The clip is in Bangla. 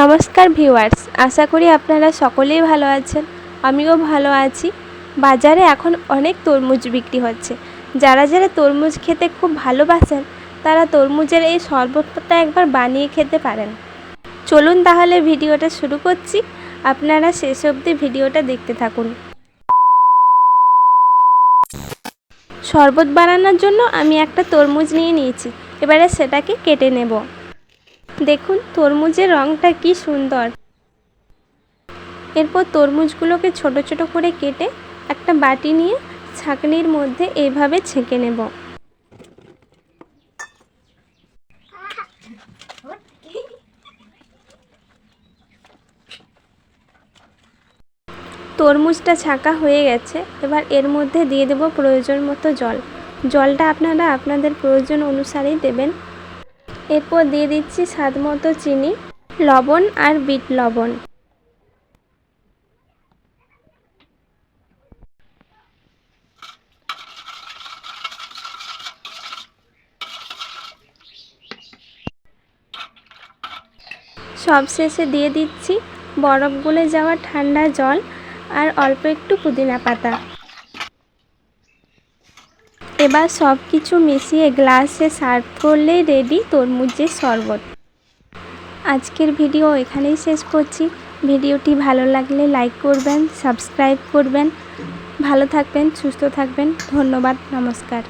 নমস্কার ভিউয়ার্স, আশা করি আপনারা সকলেই ভালো আছেন। আমিও ভালো আছি। বাজারে এখন অনেক তরমুজ বিক্রি হচ্ছে। যারা যারা তরমুজ খেতে খুব ভালোবাসেন, তারা তরমুজের এই শরবতটা একবার বানিয়ে খেতে পারেন। চলুন তাহলে ভিডিওটা শুরু করছি। আপনারা শেষ অবধি ভিডিওটা দেখতে থাকুন। শরবত বানানোর জন্য আমি একটা তরমুজ নিয়ে নিয়েছি। এবারে সেটাকে কেটে নেব। দেখুন, তরমুজের রঙটা কি সুন্দর। এরপর তরমুজগুলোকে ছোট ছোট করে কেটে একটা বাটি নিয়ে ছাঁকনির মধ্যে এইভাবে ছেঁকে নেব। তরমুজটা ছাঁকা হয়ে গেছে, এবার এর মধ্যে দিয়ে দেব প্রয়োজন মতো জল। জলটা আপনারা আপনাদের প্রয়োজন অনুসারেই দেবেন। এরপর দিয়ে দিচ্ছি স্বাদ মতো চিনি, লবণ আর বিট লবণ। সবশেষে দিয়ে দিচ্ছি বরফ গলে যাওয়া ঠান্ডা জল আর অল্প একটু পুদিনা পাতা। এবার সব কিছু মিশিয়ে গ্লাসে সার্ভ করলে রেডি তরমুজের শরবত। আজকের ভিডিও এখানেই শেষ করছি। ভিডিওটি ভালো লাগলে লাইক করবেন সাবস্ক্রাইব করবেন। ভালো থাকবেন, সুস্থ থাকবেন। ধন্যবাদ, নমস্কার।